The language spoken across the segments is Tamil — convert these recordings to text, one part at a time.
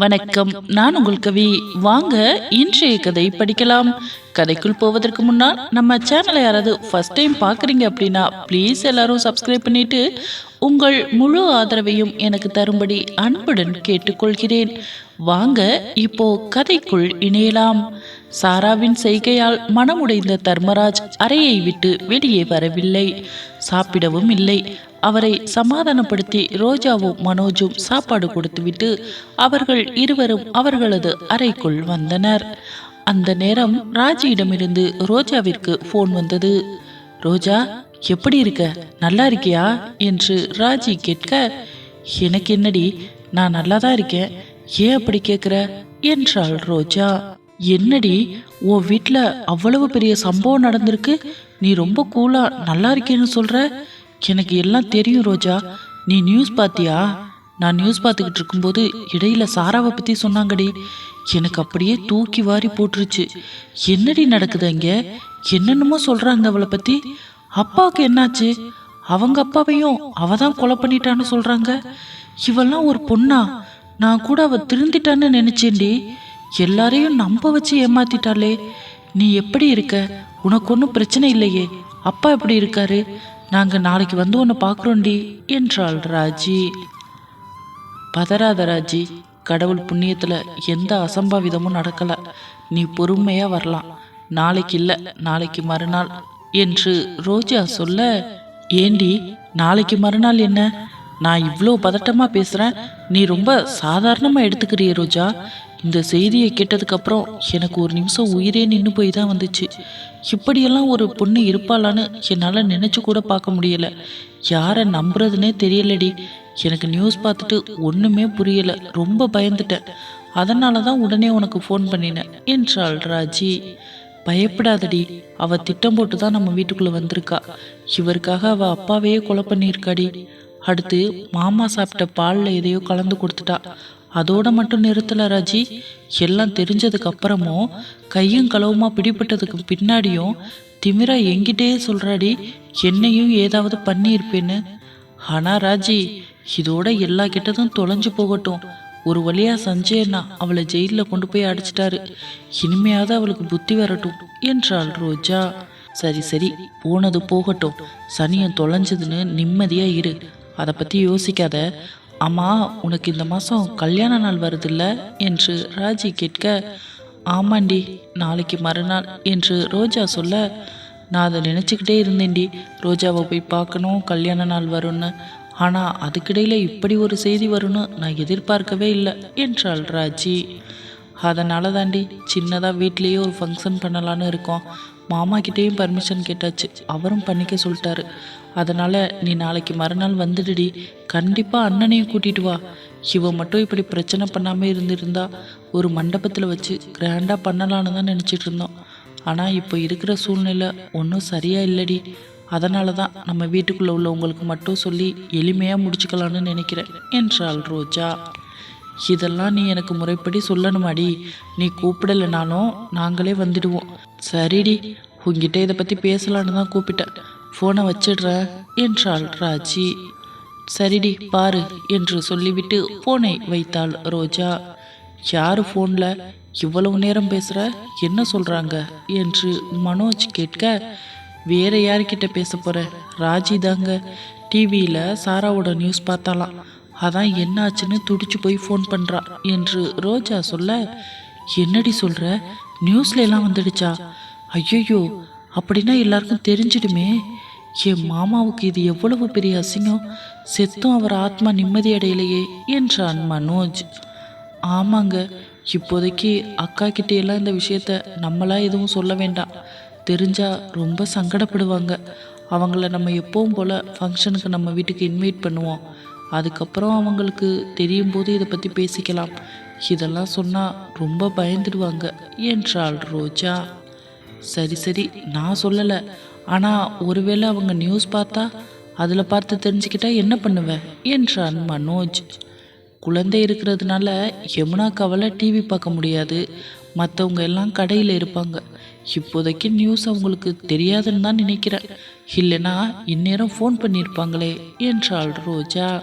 வணக்கம். நான் உங்கள் கவி. வாங்க இன்றைய கதை படிக்கலாம். கதைக்குள் போவதற்கு முன்னால் நம்ம சேனலை யாராவது ஃபர்ஸ்ட் டைம் பார்க்குறீங்க அப்படின்னா ப்ளீஸ் எல்லாரும் சப்ஸ்கிரைப் பண்ணிட்டு உங்கள் முழு ஆதரவையும் எனக்கு தரும்படி அன்புடன் கேட்டுக்கொள்கிறேன். வாங்க இப்போ கதைக்குள் இணையலாம். சாராவின் செய்கையால் மனமுடைந்த தர்மராஜ் அறையை விட்டு வெளியே வரவில்லை. சாப்பிடவும் இல்லை. அவரை சமாதானப்படுத்தி ரோஜாவும் மனோஜும் சாப்பாடு கொடுத்துவிட்டு அவர்கள் இருவரும் அவர்களது அறைக்குள் வந்தனர். அந்த நேரம் ராஜியிடமிருந்து ரோஜாவிற்கு ஃபோன் வந்தது. ரோஜா எப்படி இருக்க? நல்லா இருக்கியா? என்று ராஜி கேட்க எனக்கு என்னடி நான் நல்லா தான் இருக்கேன். ஏன் அப்படி கேட்குற என்றாள் ரோஜா. என்னடி உன் வீட்டில் அவ்வளவு பெரிய சம்பவம் நடந்திருக்கு. நீ ரொம்ப கூலா நல்லா இருக்கேன்னு சொல்ற. எனக்கு எல்லாம் தெரியும் ரோஜா. நீ நியூஸ் பார்த்தியா நான் நியூஸ் பார்த்துக்கிட்டு இருக்கும்போது இடையில சாராவை பற்றி சொன்னாங்கடி. எனக்கு அப்படியே தூக்கி வாரி போட்டுருச்சு. என்னடி நடக்குது அங்க? என்னென்னமோ சொல்றாங்க அவளை பத்தி. அப்பாவுக்கு என்னாச்சு? அவங்க அப்பாவையும் அவ தான் கொலை பண்ணிட்டான்னு சொல்றாங்க. இவெல்லாம் ஒரு பொண்ணா? நான் கூட அவ திருந்திட்டான்னு நினைச்சேன்டி. எல்லாரையும் நம்ப வச்சு ஏமாத்திட்டாளே. நீ எப்படி இருக்க? உனக்கு ஒன்றும் பிரச்சனை இல்லையே. அப்பா எப்படி இருக்காரு? நாங்கள் நாளைக்கு வந்து ஒன்று பார்க்குறோண்டி என்றாள் ராஜி. பதறாத ராஜி கடவுள் புண்ணியத்தில் எந்த அசம்பாவிதமும் நடக்கலை. நீ பொறுமையாக வரலாம். நாளைக்கு இல்லை நாளைக்கு மறுநாள் என்று ரோஜா சொல்ல ஏண்டி நாளைக்கு மறுநாள் என்ன? நான் இவ்வளோ பதட்டமாக பேசுகிறேன் நீ ரொம்ப சாதாரணமாக எடுத்துக்கிறிய ரோஜா. இந்த செய்தியை கேட்டதுக்கப்புறம் எனக்கு ஒரு நிமிஷம் உயிரே நின்று போய் தான் வந்துச்சு. இப்படியெல்லாம் ஒரு பொண்ணு இருப்பாளான்னு என்னால் நினைச்சு கூட பார்க்க முடியல. யாரை நம்புறதுனே தெரியலடி. எனக்கு நியூஸ் பார்த்துட்டு ஒன்றுமே புரியலை. ரொம்ப பயந்துட்டேன். அதனால தான் உடனே உனக்கு ஃபோன் பண்ணினேன். என்றாள் ராஜி. பயப்படாதடி. அவ திட்டம் போட்டு தான் நம்ம வீட்டுக்குள்ளே வந்திருக்கா. இவருக்காக அவ அப்பாவையே கொலை பண்ணியிருக்காடி. அடுத்து மாமா சாப்பிட்ட பாலில் எதையோ கலந்து கொடுத்துட்டா. அதோட மட்டும் நிறுத்தல ராஜி. எல்லாம் தெரிஞ்சதுக்கு அப்புறமும் கையும் களவுமா பிடிபட்டதுக்கு பின்னாடியும் திமிரா எங்கிட்டே சொல்றாடி என்னையும் ஏதாவது பண்ணியிருப்பேன்னு. ஆனா ராஜி இதோட எல்லா கிட்டதும் தொலைஞ்சு போகட்டும். ஒரு வழியா சஞ்சயண்ணா அவளை ஜெயிலில் கொண்டு போய் அடைச்சிட்டாரு. இனிமையாவது அவளுக்கு புத்தி வரட்டும் என்றாள் ரோஜா. சரி சரி போனது போகட்டும். சனியன் தொலைஞ்சதுன்னு நிம்மதியா இரு. அதை பத்தி யோசிக்காத. அம்மா உனக்கு இந்த மாதம் கல்யாண நாள் வருதில்ல? என்று ராஜி கேட்க ஆமாண்டி நாளைக்கு மறுநாள் என்று ரோஜா சொல்ல நான் அதை நினச்சிக்கிட்டே இருந்தேன்டி. ரோஜாவை போய் பார்க்கணும் கல்யாண நாள் வரும்னு. ஆனால் அதுக்கிடையில் இப்படி ஒரு செய்தி வரும்னு நான் எதிர்பார்க்கவே இல்லை என்றாள் ராஜி. அதனால தாண்டி சின்னதாக வீட்லேயே ஒரு ஃபங்க்ஷன் பண்ணலான்னு இருக்கோம். மாமா கிட்டேயும் பர்மிஷன் கேட்டாச்சு. அவரும் பண்ணிக்க சொல்லிட்டாரு. அதனால் நீ நாளைக்கு மறுநாள் வந்துடுடி. கண்டிப்பாக அண்ணனையும் கூட்டிட்டு வா. இவன் மட்டும் இப்படி பிரச்சனை பண்ணாமல் இருந்திருந்தா ஒரு மண்டபத்தில் வச்சு கிராண்டாக பண்ணலான்னு தான் நினச்சிட்டு இருந்தோம். ஆனால் இப்போ இருக்கிற சூழ்நிலை ஒன்றும் சரியாக இல்லடி. அதனால தான் நம்ம வீட்டுக்குள்ளே உள்ளவங்களுக்கு மட்டும் சொல்லி எளிமையாக முடிச்சுக்கலான்னு நினைக்கிறேன் என்றாள் ரோஜா. இதெல்லாம் நீ எனக்கு முறைப்படி சொல்லணுமாடி. நீ கூப்பிடலைனாலும் நாங்களே வந்துடுவோம். சரிடி உங்ககிட்ட இதை பற்றி பேசலான்னு தான் கூப்பிட்டேன். ஃபோனை வச்சிடுறேன் என்றாள் ராஜி. சரிடி பாரு என்று சொல்லிவிட்டு ஃபோனை வைத்தாள் ரோஜா. யார் ஃபோனில் இவ்வளவு நேரம் பேசுகிற என்ன சொல்கிறாங்க என்று மனோஜ் கேட்க வேற யார்கிட்ட பேச போகிறேன் ராஜி தாங்க. டிவியில் சாராவோட நியூஸ் பார்த்தாலாம். அதான் என்னாச்சுன்னு துடிச்சு போய் ஃபோன் பண்ணுறா என்று ரோஜா சொல்ல என்னடி சொல்கிற நியூஸ்ல எல்லாம் வந்துடுச்சா? ஐயோ அப்படின்னா எல்லாருக்கும் தெரிஞ்சிடுமே. என் மாமாவுக்கு இது எவ்வளவு பெரிய அசிங்கம்? செத்தும் அவர் ஆத்மா நிம்மதி அடையலையே என்றான் மனோஜ். ஆமாங்க இப்போதைக்கு அக்கா கிட்டேயெல்லாம் எல்லாம் இந்த விஷயத்த நம்மளா எதுவும் சொல்ல வேண்டாம். தெரிஞ்சா ரொம்ப சங்கடப்படுவாங்க. அவங்கள நம்ம எப்பவும் போல் ஃபங்க்ஷனுக்கு நம்ம வீட்டுக்கு இன்வைட் பண்ணுவோம். அதுக்கப்புறம் அவங்களுக்கு தெரியும் போது இதை பற்றி பேசிக்கலாம். இதெல்லாம் சொன்னால் ரொம்ப பயந்துடுவாங்க. என்றாள் ரோஜா. சரி சரி நான் சொல்லலை. ஆனால் ஒருவேளை அவங்க நியூஸ் பார்த்தா அதில் பார்த்து தெரிஞ்சுக்கிட்டா என்ன பண்ணுவேன் என்றான் மனோஜ். குழந்தை இருக்கிறதுனால யமுனா கவலை டிவி பார்க்க முடியாது. மற்றவங்க எல்லாம் கடையில் இருப்பாங்க. இப்போதைக்கு நியூஸ் அவங்களுக்கு தெரியாதுன்னு தான் நினைக்கிறேன். இல்லைன்னா இந்நேரம் ஃபோன் பண்ணியிருப்பாங்களே என்றாள் ரோஜா.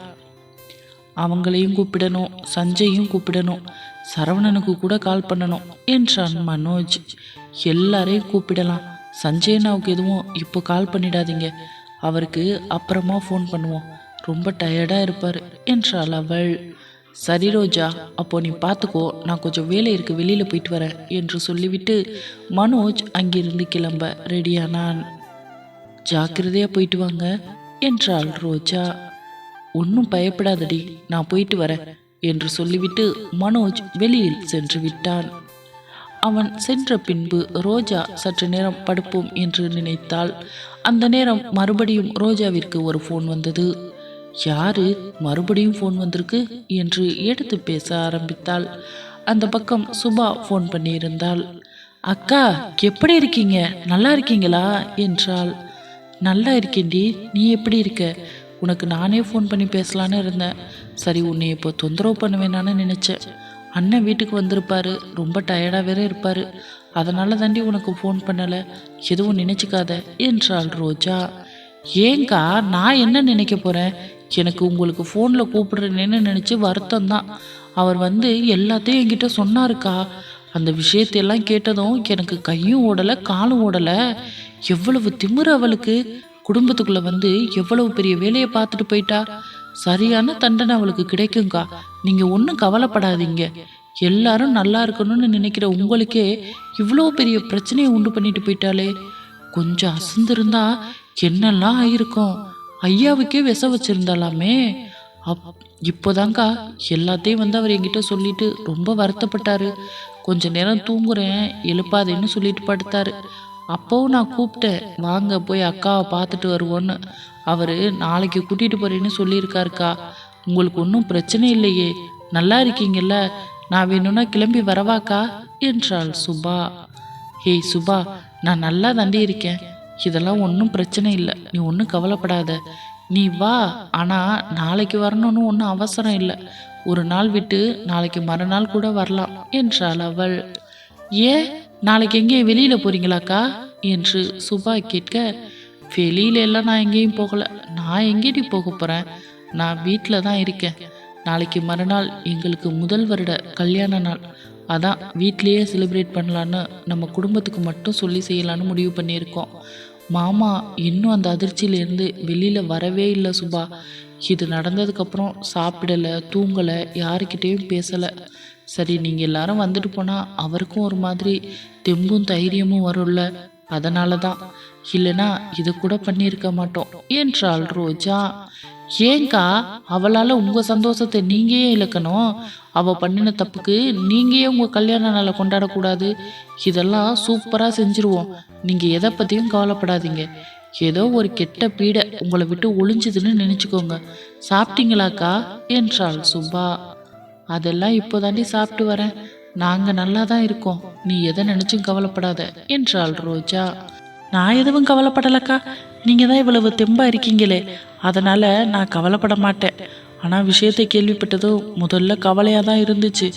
அவங்களையும் கூப்பிடணும் சஞ்சையும் கூப்பிடணும் சரவணனுக்கு கூட கால் பண்ணணும் என்றான் மனோஜ். எல்லாரையும் கூப்பிடலாம். சஞ்சயனாவுக்கு எதுவும் இப்போ கால் பண்ணிடாதீங்க. அவருக்கு அப்புறமா ஃபோன் பண்ணுவோம். ரொம்ப டயர்டாக இருப்பார் என்றாள் அவள். சரி ரோஜா அப்போ நீ பார்த்துக்கோ நான் கொஞ்சம் வேலை இருக்கு வெளியில் போயிட்டு வரேன் என்று சொல்லிவிட்டு மனோஜ் அங்கிருந்து கிளம்ப ரெடியானான் ஜாக்கிரதையாக போயிட்டு வாங்க என்றாள் ரோஜா. ஒன்றும் பயப்படாதடி நான் போயிட்டு வரேன் என்று சொல்லிவிட்டு மனோஜ் வெளியில் சென்று விட்டான். அவன் சென்ற பின்பு ரோஜா சற்று நேரம் படுப்போம் என்று நினைத்தாள். அந்த நேரம் மறுபடியும் ரோஜாவிற்கு ஒரு ஃபோன் வந்தது. யாரு? மறுபடியும் ஃபோன் வந்திருக்கு என்று எடுத்து பேச ஆரம்பித்தாள். அந்த பக்கம் சுபா ஃபோன் பண்ணியிருந்தாள். அக்கா எப்படி இருக்கீங்க? நல்லா இருக்கீங்களா? என்றாள். நல்லா இருக்கேன்டி. நீ எப்படி இருக்க? உனக்கு நானே ஃபோன் பண்ணி பேசலான்னு இருந்தேன். சரி உன்னை இப்போ தொந்தரவு பண்ணுவேனான்னு நினச்சேன். அண்ணன் வீட்டுக்கு வந்திருப்பாரு. ரொம்ப டயர்டாக வேற இருப்பார். அதனால தாண்டி உனக்கு ஃபோன் பண்ணலை. எதுவும் நினச்சிக்காத என்றாள் ரோஜா. ஏங்கா நான் என்ன நினைக்க போகிறேன் எனக்கு உங்களுக்கு ஃபோனில் கூப்பிடுறேன்னு நினச்சி வருத்தம் தான். அவர் வந்து எல்லாத்தையும் என்கிட்ட சொன்னாருக்கா. அந்த விஷயத்தையெல்லாம் கேட்டதும் எனக்கு கையும் ஓடலை காலும் ஓடலை. எவ்வளவு திமுறு அவளுக்கு. குடும்பத்துக்குள்ள வந்து எவ்வளவு பெரிய வேலையை பார்த்துட்டு போயிட்டா? சரியான தண்டனை அவளுக்கு கிடைக்குங்கா நீங்க ஒன்றும் கவலைப்படாதீங்க. எல்லாரும் நல்லா இருக்கணும்னு நினைக்கிற உங்களுக்கே இவ்வளோ பெரிய பிரச்சனையை உண்டு பண்ணிட்டு போயிட்டாலே கொஞ்சம் அசந்திருந்தா என்னெல்லாம் ஆயிருக்கும்? ஐயாவுக்கே விச வச்சிருந்தாலாமே? அப் இப்போதாங்க்கா எல்லாத்தையும் வந்து அவர் என்கிட்ட சொல்லிட்டு ரொம்ப வருத்தப்பட்டாரு. கொஞ்ச நேரம் தூங்குறேன் எழுப்பாதேன்னு சொல்லிட்டு படுத்தாரு. அப்போவும் நான் கூப்பிட்டேன். வாங்க போய் அக்காவை பார்த்துட்டு வருவோன்னு. அவர் நாளைக்கு கூட்டிகிட்டு போகிறேன்னு சொல்லியிருக்காருக்கா. உங்களுக்கு ஒன்றும் பிரச்சனை இல்லையே. நல்லா இருக்கீங்கல்ல. நான் வேணும்னா கிளம்பி வரவாக்கா? என்றாள் சுபா. ஹேய் சுபா நான் நல்லா தாண்டி இருக்கேன். இதெல்லாம் ஒன்றும் பிரச்சனை இல்லை. நீ ஒன்றும் கவலைப்படாத. நீ வா. ஆனால் நாளைக்கு வரணும்னு ஒன்றும் அவசரம் இல்லை. ஒரு நாள் விட்டு நாளைக்கு மறுநாள் கூட வரலாம் என்றாள் அவள். ஏன்? நாளைக்கு எங்கேயும் வெளியில் போகிறீங்களாக்கா என்று சுபா கேட்க வெளியில எல்லாம் நான் எங்கேயும் போகலை. நான் எங்கேடி போக போகிறேன் நான் வீட்டில் தான் இருக்கேன். நாளைக்கு மறுநாள் எங்களுக்கு முதல் வருட கல்யாண நாள். அதான் வீட்லேயே செலிப்ரேட் பண்ணலான்னு நம்ம குடும்பத்துக்கு மட்டும் சொல்லி செய்யலான்னு முடிவு பண்ணியிருக்கோம். மாமா இன்னும் அந்த அதிர்ச்சியிலேருந்து வெளியில் வரவே இல்லை சுபா. இது நடந்ததுக்கப்புறம் சாப்பிடலை தூங்கலை யாருக்கிட்டேயும் பேசலை. சரி நீங்கள் எல்லாரும் வந்துட்டு போனால் அவருக்கும் ஒரு மாதிரி தெம்பும் தைரியமும் வரும்ல? அதனால தான் இல்லைனா இது கூட பண்ணியிருக்க மாட்டோம். என்றாள் ரோஜா. ஏங்கா அவளால் உங்கள் சந்தோஷத்தை நீங்களே இழக்கணும். அவள் பண்ணின தப்புக்கு நீங்களே உங்கள் கல்யாண நாளை கொண்டாடக்கூடாது. இதெல்லாம் சூப்பராக செஞ்சுருவோம். நீங்கள் எதை பற்றியும் கவலைப்படாதீங்க. ஏதோ ஒரு கெட்ட பீடை உங்களை விட்டு ஒளிஞ்சுதுன்னு நினச்சிக்கோங்க. சாப்பிட்டீங்களாக்கா? என்றாள் சுபா. அதெல்லாம் இப்போதாண்டி சாப்பிட்டு வரேன். நாங்கள் நல்லா தான் இருக்கோம். நீ எதை நினச்சும் கவலைப்படாத என்றாள் ரோஜா. நான் எதுவும் கவலைப்படலக்கா? நீங்கள் தான் இவ்வளவு தெம்பாக இருக்கீங்களே. அதனால் நான் கவலைப்பட மாட்டேன். ஆனால் விஷயத்தை கேள்விப்பட்டதும் முதல்ல கவலையாக தான் இருந்துச்சு.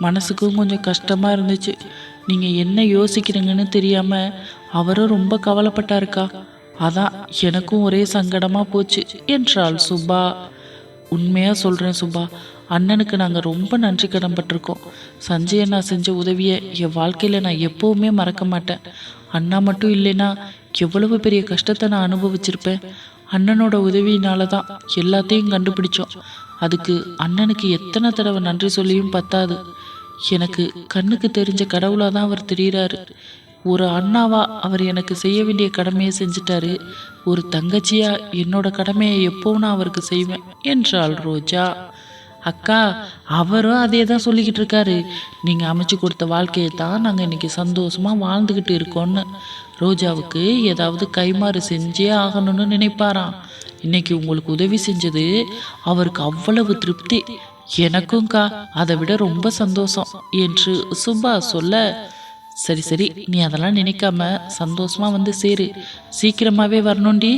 மனசுக்கும் கொஞ்சம் கஷ்டமாக இருந்துச்சு. நீங்கள் என்ன யோசிக்கிறீங்கன்னு தெரியாமல் அவரும் ரொம்ப கவலைப்பட்டாருக்கா? அதான் எனக்கும் ஒரே சங்கடமாக போச்சு என்றாள் சுபா. உண்மையாக சொல்கிறேன் சுபா. அண்ணனுக்கு நாங்கள் ரொம்ப நன்றி கடன்பட்டிருக்கோம். சஞ்சய் அண்ணா செஞ்ச உதவியை என் வாழ்க்கையில் நான் எப்போவுமே மறக்க மாட்டேன். அண்ணா மட்டும் இல்லைன்னா எவ்வளவு பெரிய கஷ்டத்தை நான் அனுபவிச்சிருப்பேன். அண்ணனோட உதவியினால தான் எல்லாத்தையும் கண்டுபிடிச்சோம். அதுக்கு அண்ணனுக்கு எத்தனை தடவை நன்றி சொல்லியும் பத்தாது. எனக்கு கண்ணுக்கு தெரிஞ்ச கடவுளாக தான் அவர் தெரிகிறாரு ஒரு அண்ணாவா அவர் எனக்கு செய்ய வேண்டிய கடமையை செஞ்சிட்டாரு. ஒரு தங்கச்சியா என்னோட கடமையை எப்போவும் நான் அவருக்கு செய்வேன் என்றாள் ரோஜா. அக்கா அவரும் அதே தான் சொல்லிக்கிட்டு இருக்காரு. நீங்கள் அமைச்சு கொடுத்த வாழ்க்கையை தான் நாங்கள் இன்றைக்கி சந்தோஷமாக வாழ்ந்துக்கிட்டு இருக்கோன்னு ரோஜாவுக்கு ஏதாவது கைமாறு செஞ்சே ஆகணும்னு நினைப்பாராம். இன்னைக்கு உங்களுக்கு உதவி செஞ்சது அவருக்கு அவ்வளவு திருப்தி. எனக்கும்க்கா அதை விட ரொம்ப சந்தோஷம் என்று சுபா சொல்ல சரி சரி நீ அதெல்லாம் நினைக்காம சந்தோஷமா வந்து சேரு. சீக்கிரமாகவே வரணும்டி.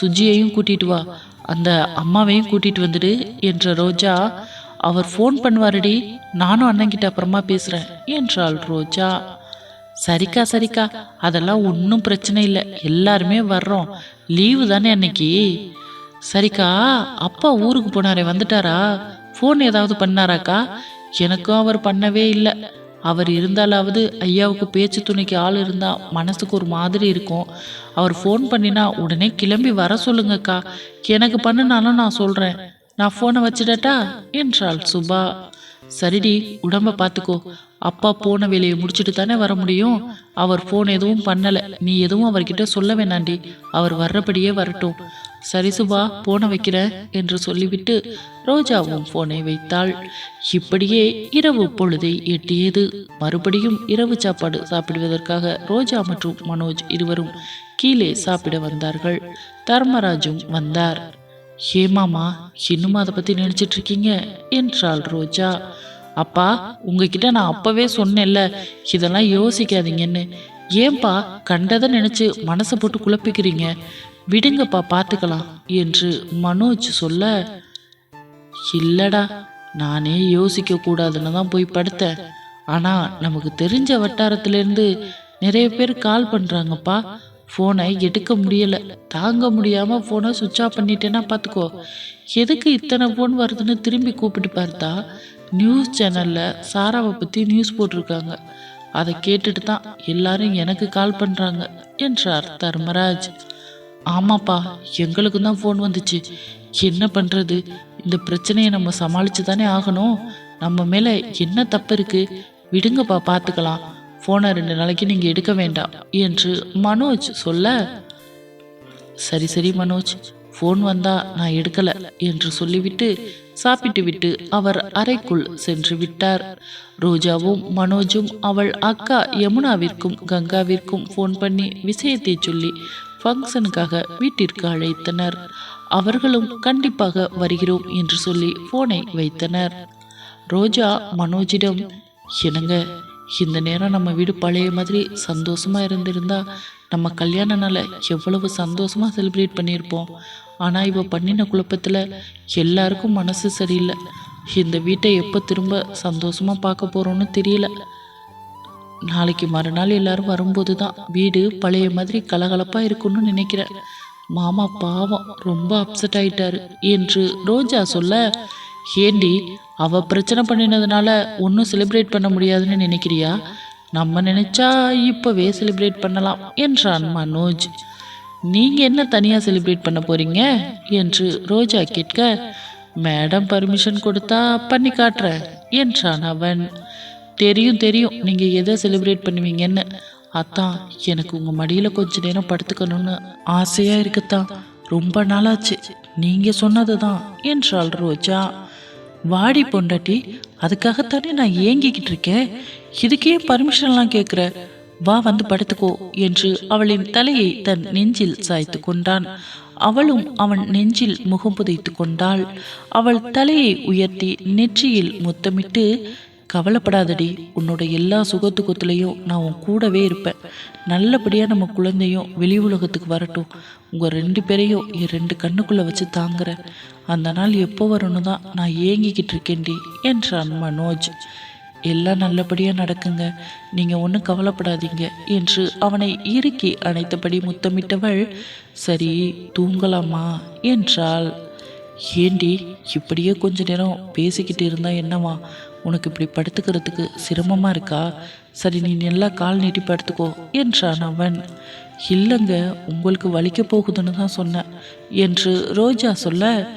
சுஜியையும் கூட்டிட்டு வா. அந்த அம்மாவையும் கூட்டிட்டு வந்துடு என்ற ரோஜா அவர் ஃபோன் பண்ணுவாருடி. நானும் அண்ணங்கிட்ட அப்புறமா பேசுறேன் என்றாள் ரோஜா. சரிக்கா சரிக்கா அதெல்லாம் ஒன்றும் பிரச்சனை இல்லை. எல்லாருமே வர்றோம். லீவு தானே அன்னைக்கு. சரிக்கா அப்பா ஊருக்கு போனாரே வந்துட்டாரா? ஃபோன் ஏதாவது பண்ணாராக்கா? எனக்கும் அவர் பண்ணவே இல்லை. அவர் இருந்தாலாவது ஐயாவுக்கு பேச்சு துணைக்கு ஆள் இருந்தால் மனசுக்கு ஒரு மாதிரி இருக்கும். அவர் ஃபோன் பண்ணினா உடனே கிளம்பி வர சொல்லுங்கக்கா. எனக்கு பண்ணுனாலும் நான் சொல்கிறேன் நான் ஃபோனை வச்சிடட்டா? என்றாள் சுபா. சரிடி உடம்ப பார்த்துக்கோ அப்பா போன வேலையை முடிச்சுட்டு தானே வர முடியும். அவர் ஃபோன் எதுவும் பண்ணலை. நீ எதுவும் அவர்கிட்ட சொல்ல வேணாண்டி. அவர் வர்றபடியே வரட்டும். சரி சுபா போன வைக்கிறேன் என்று சொல்லிவிட்டு ரோஜாவும் போனை வைத்தாள். இப்படியே இரவு பொழுதை எட்டியது. மறுபடியும் இரவு சாப்பாடு சாப்பிடுவதற்காக ரோஜா மற்றும் மனோஜ் இருவரும் கீழே சாப்பிட வந்தார்கள். தர்மராஜும் வந்தார். ஏமாமா இன்னுமா அதை பத்தி நினைச்சிட்டு இருக்கீங்க என்றாள் ரோஜா. அப்பா உங்ககிட்ட நான் அப்பவே சொன்னேன்ல இதெல்லாம் யோசிக்காதீங்கன்னு. ஏன்பா கண்டதை நினைச்சு மனசை போட்டு குழப்பிக்கிறீங்க? விடுங்கப்பா பார்த்துக்கலாம் என்று மனோஜ் சொல்ல இல்லடா நானே யோசிக்க கூடாதுன்னு தான் போய் படுத்தேன். ஆனா நமக்கு தெரிஞ்ச வட்டாரத்திலேருந்து நிறைய பேர் கால் பண்றாங்கப்பா. ஃபோனை எடுக்க முடியலை. தாங்க முடியாமல் ஃபோனை சுவிட்ச் ஆஃப் பண்ணிட்டேன்னா பார்த்துக்கோ எதுக்கு இத்தனை ஃபோன் வருதுன்னு திரும்பி கூப்பிட்டு பார்த்தா நியூஸ் சேனலில் சாராவை பற்றி நியூஸ் போட்டிருக்காங்க. அதை கேட்டுட்டு தான் எல்லாரும் எனக்கு கால் பண்ணுறாங்க என்றார் தர்மராஜ். ஆமாப்பா எங்களுக்கு தான் ஃபோன் வந்துச்சு. என்ன பண்ணுறது இந்த பிரச்சனையை நம்ம சமாளித்து தானே ஆகணும். நம்ம மேலே என்ன தப்பு இருக்குது விடுங்கப்பா பார்த்துக்கலாம் போன ரெண்டு நாளைக்கு நீங்க எடுக்க வேண்டாம் என்று மனோஜ் சொல்ல சரி சரி மனோஜ் ஃபோன் வந்தா நான் எடுக்கல என்று சொல்லிவிட்டு சாப்பிட்டு விட்டு அவர் அறைக்குள் சென்று விட்டார். ரோஜாவும் மனோஜும் அவள் அக்கா யமுனாவிற்கும் கங்காவிற்கும் ஃபோன் பண்ணி விஷயத்தை சொல்லி ஃபங்க்ஷனுக்காக வீட்டிற்கு அழைத்தனர். அவர்களும் கண்டிப்பாக வருகிறோம் என்று சொல்லி ஃபோனை வைத்தனர். ரோஜா மனோஜிடம் என்னங்க இந்த நேரம் நம்ம வீடு பழைய மாதிரி சந்தோஷமாக இருந்திருந்தா நம்ம கல்யாண நாளை எவ்வளவு சந்தோஷமாக செலிப்ரேட் பண்ணியிருப்போம். ஆனால் இவள் பண்ணின குழப்பத்தில் எல்லாருக்கும் மனசு சரியில்லை. இந்த வீட்டை எப்போ திரும்ப சந்தோஷமாக பார்க்க போகிறோன்னு தெரியல. நாளைக்கு மறுநாள் எல்லாரும் வரும்போது தான் வீடு பழைய மாதிரி கலகலப்பாக இருக்கும்னு நினைக்கிறேன். மாமா பாவம் ரொம்ப அப்செட் ஆயிட்டாரு. என்று ரோஜா சொல்ல ஏண்டி அவள் பிரச்சனை பண்ணினதுனால ஒன்றும் செலிப்ரேட் பண்ண முடியாதுன்னு நினைக்கிறியா? நம்ம நினச்சா இப்போவே செலிப்ரேட் பண்ணலாம் என்றான் மனோஜ். நீங்கள் என்ன தனியாக செலிப்ரேட் பண்ண போகிறீங்க என்று ரோஜா கேட்க மேடம் பர்மிஷன் கொடுத்தா பண்ணி காட்டுறேன் என்றான் அவன். தெரியும் தெரியும். நீங்கள் எதை செலிப்ரேட் பண்ணுவீங்கன்னு. அதான் எனக்கு உங்கள் மடியில் கொஞ்ச நேரம் படுத்துக்கணும்னு ஆசையாக இருக்குத்தான் ரொம்ப நாளாச்சு. நீங்கள் சொன்னது தான் என்றாள் ரோஜா. வாடி பொண்டாட்டி அதுக்காகத்தானே நான் ஏங்கிக்கிட்டு இருக்கேன் இதுக்கே பர்மிஷன்லாம் கேட்குற வா வந்து படுத்துக்கோ என்று அவளின் தலையை தன் நெஞ்சில் சாய்த்து கொண்டான். அவளும் அவன் நெஞ்சில் முகம் புதைத்து கொண்டாள். அவள் தலையை உயர்த்தி நெற்றியில் முத்தமிட்டு கவலைப்படாதடி உன்னோட எல்லா சுகத்துக்கத்துலேயும் நான் உன் கூடவே இருப்பேன். நல்லபடியாக நம்ம குழந்தையும் வெளி உலகத்துக்கு வரட்டும். உங்கள் ரெண்டு பேரையும் என் ரெண்டு கண்ணுக்குள்ளே வச்சு தாங்குறேன். அந்த நாள் எப்போ வரும்னு தான் நான் ஏங்கிக்கிட்டு இருக்கேன்டி என்றான் மனோஜ். எல்லாம் நல்லபடியாக நடக்குங்க. நீங்கள் ஒன்றும் கவலைப்படாதீங்க என்று அவனை இறுக்கி அணைத்தபடி முத்தமிட்டவள் சரி தூங்கலாமா என்றாள். ஏண்டி இப்படியே கொஞ்ச நேரம் பேசிக்கிட்டு இருந்தா என்னவா? உனக்கு இப்படி படுத்துக்கிறதுக்கு சிரமமாக இருக்கா? சரி நீ நல்லா கால் நீட்டி படுத்துக்கோ என்றான் அவன். இல்லைங்க உங்களுக்கு வலிக்க போகுதுன்னு தான் சொன்னேன் என்று ரோஜா சொல்ல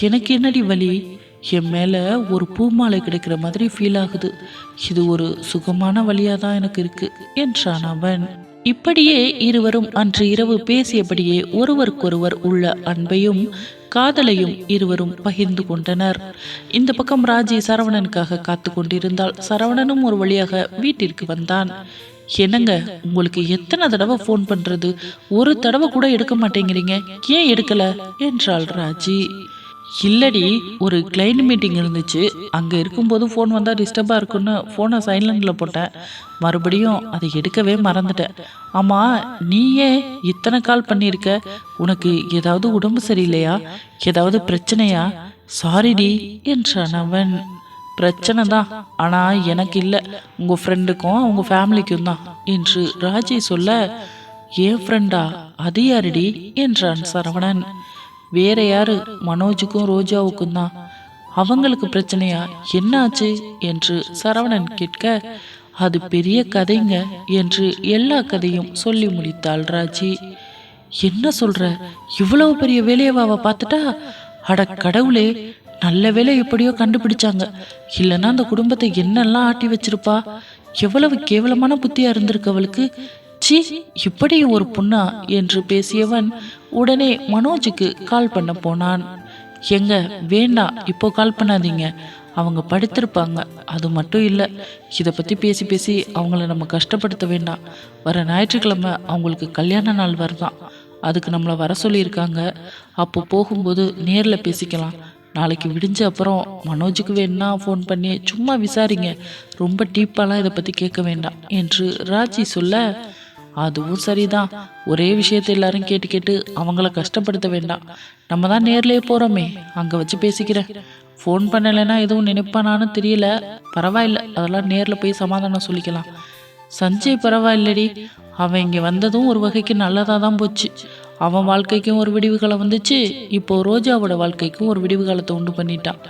எனக்கு என்னடி வலி? என் மேலே ஒரு பூமாலை கிடைக்கிற மாதிரி ஃபீல் ஆகுது. இது ஒரு சுகமான வழியாக தான் எனக்கு இருக்கு என்றான் அவன். இப்படியே இருவரும் அன்று இரவு பேசியபடியே ஒருவருக்கொருவர் உள்ள அன்பையும் காதலையும் இருவரும் பகிர்ந்து கொண்டனர். இந்த பக்கம் ராஜி சரவணனுக்காக காத்து கொண்டிருந்தால் சரவணனும் ஒரு வழியாக வீட்டிற்கு வந்தான். என்னங்க உங்களுக்கு எத்தனை தடவை ஃபோன் பண்றது? ஒரு தடவை கூட எடுக்க மாட்டேங்கிறீங்க. ஏன் எடுக்கல? என்றாள் ராஜி. இல்லடி ஒரு கிளைண்ட் மீட்டிங் இருந்துச்சு. அங்கே இருக்கும்போது ஃபோன் வந்தால் டிஸ்டர்பாக இருக்குன்னு ஃபோனை சைலண்டில் போட்டேன். மறுபடியும் அதை எடுக்கவே மறந்துட்டேன். ஆமாம் நீ ஏன் இத்தனை கால் பண்ணியிருக்க? உனக்கு ஏதாவது உடம்பு சரியில்லையா? ஏதாவது பிரச்சனையா? சாரிடி என்றான் அவன். பிரச்சனை தான் ஆனால் எனக்கு இல்லை. உங்கள் ஃப்ரெண்டுக்கும் அவங்க ஃபேமிலிக்கும் தான். என்று ராஜி சொல்ல ஏன் ஃப்ரெண்டா அது யாரடி? என்றான் சரவணன். வேற யாரு? மனோஜுக்கும் ரோஜாவுக்கும் தான். அவங்களுக்கு பிரச்சனையா? என்னாச்சு என்று சரவணன் கேட்க அது பெரிய கதைங்க என்று எல்லா கதையும் சொல்லி முடித்தாள் ராஜி. என்ன சொல்ற? இவ்வளவு பெரிய வேலையவாவை பார்த்துட்டா? அட கடவுளே! நல்ல வேலை எப்படியோ கண்டுபிடிச்சாங்க. இல்லைன்னா அந்த குடும்பத்தை என்னெல்லாம் ஆட்டி வச்சிருப்பா? எவ்வளவு கேவலமான புத்தியா இருந்திருக்கு அவளுக்கு. சீ இப்படி ஒரு பொண்ணா என்று பேசியவன் உடனே மனோஜுக்கு கால் பண்ண போனான். எங்க வேண்டாம் இப்போ கால் பண்ணாதீங்க. அவங்க படுத்திருப்பாங்க. அது மட்டும் இல்லை இதை பற்றி பேசி பேசி அவங்கள நம்ம கஷ்டப்படுத்த வேண்டாம். வர ஞாயிற்றுக்கிழமை அவங்களுக்கு கல்யாண நாள் வருதான். அதுக்கு நம்மளை வர சொல்லியிருக்காங்க. அப்போ போகும்போது நேரில் பேசிக்கலாம். நாளைக்கு விடிஞ்ச அப்புறம் மனோஜுக்கு வேணா ஃபோன் பண்ணி சும்மா விசாரிங்க. ரொம்ப டீப்பாலாம் இதை பற்றி கேட்க வேண்டாம் என்று ராஜி சொல்ல அதுவும் சரிதான். ஒரே விஷயத்தை எல்லாரும் கேட்டு கேட்டு அவங்கள கஷ்டப்படுத்த வேண்டாம். நம்ம தான் நேர்லேயே போகிறோமே அங்கே வச்சு பேசிக்கிறேன் ஃபோன் பண்ணலைன்னா எதுவும் நினைப்பானான்னு தெரியல. பரவாயில்ல அதெல்லாம் நேரில் போய் சமாதானம் சொல்லிக்கலாம். சஞ்சய் பரவாயில்லடி. அவன் இங்கே வந்ததும் ஒரு வகைக்கு நல்லதாக தான் போச்சு. அவன் வாழ்க்கைக்கும் ஒரு விடிவு காலம் வந்துச்சு. இப்போ ரோஜாவோட வாழ்க்கைக்கும் ஒரு விடிவு காலத்தை உண்டு பண்ணிட்டான்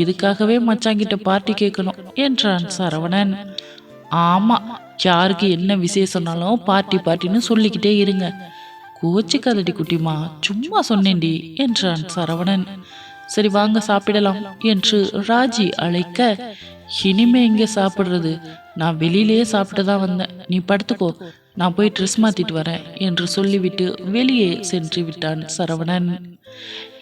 இதுக்காகவே மச்சாங்கிட்ட பார்ட்டி கேட்கணும் என்றான் சரவணன். ஆமாம் யாருக்கு என்ன விசேஷம்னாலும் பார்ட்டி பார்ட்டின்னு சொல்லிக்கிட்டே இருங்க. கோச்சிக்காதடி குட்டிமா சும்மா சொன்னேன்டி என்றான் சரவணன். சரி வாங்க சாப்பிடலாம் என்று ராஜி அழைக்க இனிமே எங்கே சாப்பிட்றது? நான் வெளியிலேயே சாப்பிட்டு தான் வந்தேன். நீ படுத்துக்கோ. நான் போய் ட்ரெஸ் மாற்றிட்டு வரேன் என்று சொல்லிவிட்டு வெளியே சென்று விட்டான் சரவணன்.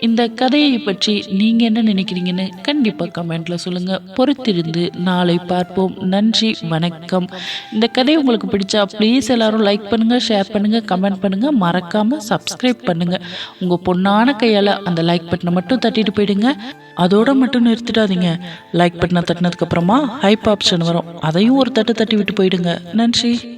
இந்த கதையை பற்றி நீங்கள் என்ன நினைக்கிறீங்கன்னு கண்டிப்பாக கமெண்ட்டில் சொல்லுங்கள் பொறுத்திருந்து நாளை பார்ப்போம். நன்றி வணக்கம். இந்த கதை உங்களுக்கு பிடிச்சா ப்ளீஸ் எல்லாரும் லைக் பண்ணுங்கள் ஷேர் பண்ணுங்கள் கமெண்ட் பண்ணுங்கள் மறக்காமல் சப்ஸ்கிரைப் பண்ணுங்கள் உங்கள் பொண்ணான கையால் அந்த லைக் பட்டனை மட்டும் தட்டிட்டு போயிடுங்க. அதோட மட்டும் நிறுத்திடாதீங்க. லைக் பட்டனை தட்டினதுக்கப்புறமா ஹைப் ஆப்ஷன் வரும். அதையும் ஒரு தட்டு தட்டி விட்டு போயிடுங்க. நன்றி.